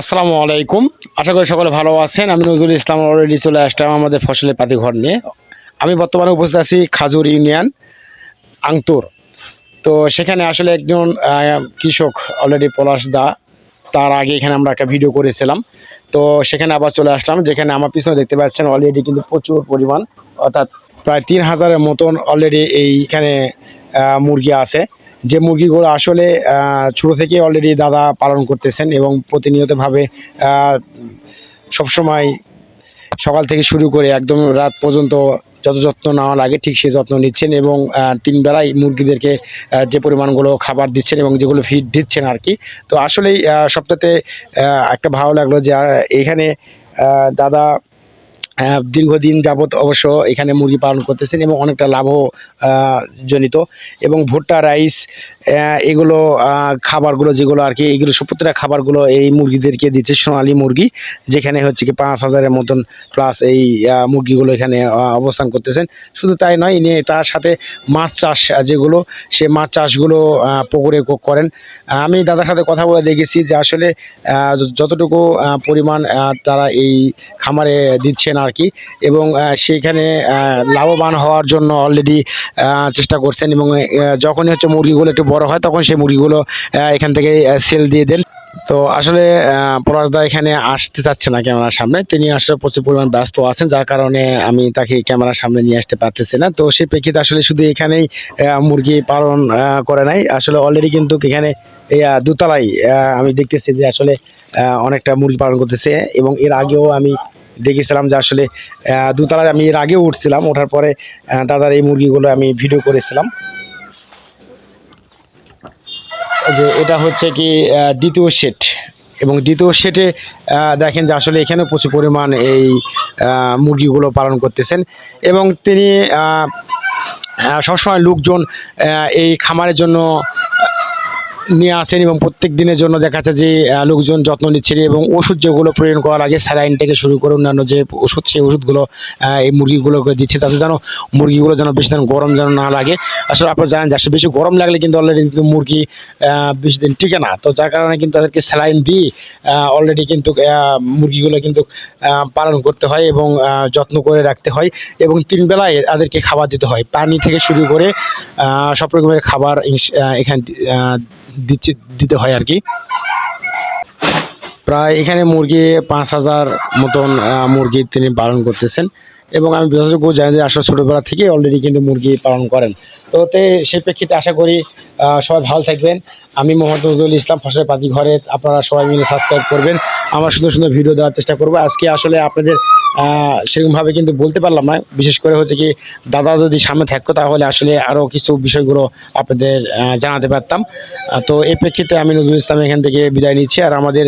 আসসালামু আলাইকুম। আশা করি সকলে ভালো আছেন। আমি নজরুল ইসলাম অলরেডি চলে আসলাম আমাদের ফসলের পাতি ঘর নিয়ে। আমি বর্তমানে উপস্থিত আছি খাজুর ইউনিয়ন, আংতুর। তো সেখানে আসলে একজন কৃষক অলরেডি পলাশ দা, তার আগে এখানে আমরা একটা ভিডিও করেছিলাম। তো সেখানে আবার চলে আসলাম, যেখানে আমার পিছনে দেখতে পাচ্ছেন অলরেডি কিন্তু প্রচুর পরিমাণ, অর্থাৎ প্রায় তিন হাজারের মতন অলরেডি এইখানে মুরগি আছে। যে মুরগিগুলো আসলে ছোট থেকে অলরেডি দাদা পালন করতেছেন এবং প্রতিনিয়তভাবে সবসময় সকাল থেকে শুরু করে একদম রাত পর্যন্ত যত যত্ন নেওয়া লাগে ঠিক সেই যত্ন নিচ্ছেন এবং আহ, তিন বেলায় মুরগিদেরকে যে পরিমাণগুলো খাবার দিচ্ছেন এবং যেগুলো ফিড দিচ্ছেন আর কি। তো আসলেই সবটাতে একটা ভালো লাগল যে এখানে দাদা দীর্ঘদিন যাবৎ অবশ্য এখানে মুরগি পালন করতেছেন এবং অনেকটা লাভ জনিত এবং ভুট্টা রাইস এগুলো খাবারগুলো যেগুলো আর কি, এগুলো প্রত্যেকটা খাবারগুলো এই মুরগিদেরকে দিচ্ছে সোনালি মুরগি, যেখানে হচ্ছে কি পাঁচ হাজারের মতন প্লাস এই মুরগিগুলো এখানে অবস্থান করতেছেন। শুধু তাই নয়, ইনি তার সাথে মাছ চাষ যেগুলো, সে মাছ চাষগুলো পুকুরে করেন। আমি দাদার সাথে কথা বলে দেখেছি যে আসলে যতটুকু পরিমাণ তারা এই খামারে দিচ্ছেন আর কি, এবং সেইখানে লাভবান হওয়ার জন্য অলরেডি চেষ্টা করছেন এবং যখনই হচ্ছে মুরগিগুলো একটু বড় হয় তখন সেই মুরগিগুলো এখান থেকে সেল দিয়ে দেন। তো আসলে আহ, পলাশদা এখানে আসতে চাচ্ছে না ক্যামেরার সামনে। তিনি আসলে প্রচুর পরিমাণ ব্যস্ত আছেন যার কারণে আমি তাকে ক্যামেরার সামনে নিয়ে আসতে পারতেছি না। তো সেই প্রেক্ষিতে আসলে শুধু এখানেই মুরগি পালন করে নাই। আসলে অলরেডি কিন্তু এখানে দোতলায় আমি দেখতেছি যে আসলে অনেকটা মুরগি পালন করতেছে। এবং এর আগেও আমি দেখেছিলাম যে আসলে দুতলায় আমি এর আগেও উঠছিলাম। ওঠার পরে দাদার এই মুরগিগুলো আমি ভিডিও করেছিলাম। যে এটা হচ্ছে কি দ্বিতীয় সেট এবং দ্বিতীয় সেটে দেখেন যে আসলে এখানেও প্রচুর পরিমাণ এই মুরগিগুলো পালন করতেছেন। এবং তিনি সবসময় লোকজন এই খামারের জন্য নিয়ে আসেন এবং প্রত্যেক দিনের জন্য দেখা যাচ্ছে যে লোকজন যত্ন নিচ্ছেন এবং ওষুধ যেগুলো প্রয়োজন করার আগে স্যালাইন থেকে শুরু করে অন্যান্য যে ওষুধ, সেই ওষুধগুলো এই মুরগিগুলোকে দিচ্ছে। তাতে যেন মুরগিগুলো যেন বেশি দিন গরম যেন না লাগে। আসলে আপনারা জানেন যে বেশি গরম লাগলে কিন্তু অলরেডি কিন্তু মুরগি বেশি দিন টিকে না। তো যার কারণে কিন্তু তাদেরকে স্যালাইন দিয়ে অলরেডি কিন্তু মুরগিগুলো কিন্তু পালন করতে হয় এবং যত্ন করে রাখতে হয় এবং তিন বেলায় তাদেরকে খাবার দিতে হয়। পানি থেকে শুরু করে সব রকমের খাবার এখানে দিচ্ছে, দিতে হয় আর কি। প্রায় এখানে মুরগি পাঁচ হাজার মতন মুরগি তিনি পালন করতেছেন। এবং আমি যতটুকু জানি যে আসলে ছোটোবেলা থেকে অলরেডি কিন্তু মুরগি পালন করেন। তো তে সেই প্রেক্ষিতে আশা করি সবাই ভালো থাকবেন। আমি মোহাম্মদ নজরুল ইসলাম, ফসলের পাতি ঘরে আপনারা সবাই মিলে সাবস্ক্রাইব করবেন। আমার সুন্দর সুন্দর ভিডিও দেওয়ার চেষ্টা করব। আজকে আসলে আপনাদের সেরকমভাবে কিন্তু বলতে পারলাম না। বিশেষ করে হচ্ছে কি, দাদা যদি সামনে থাকতো তাহলে আসলে আরও কিছু বিষয়গুলো আপনাদের জানাতে পারতাম। তো এই প্রেক্ষিতে আমি নজরুল ইসলাম এখান থেকে বিদায় নিচ্ছি। আর আমাদের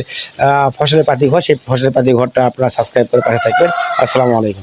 ফসলের পাতি ঘর সেই ফসলের পাতি ঘরটা আপনারা সাবস্ক্রাইব করে পাশে থাকবেন। আসসালামু আলাইকুম।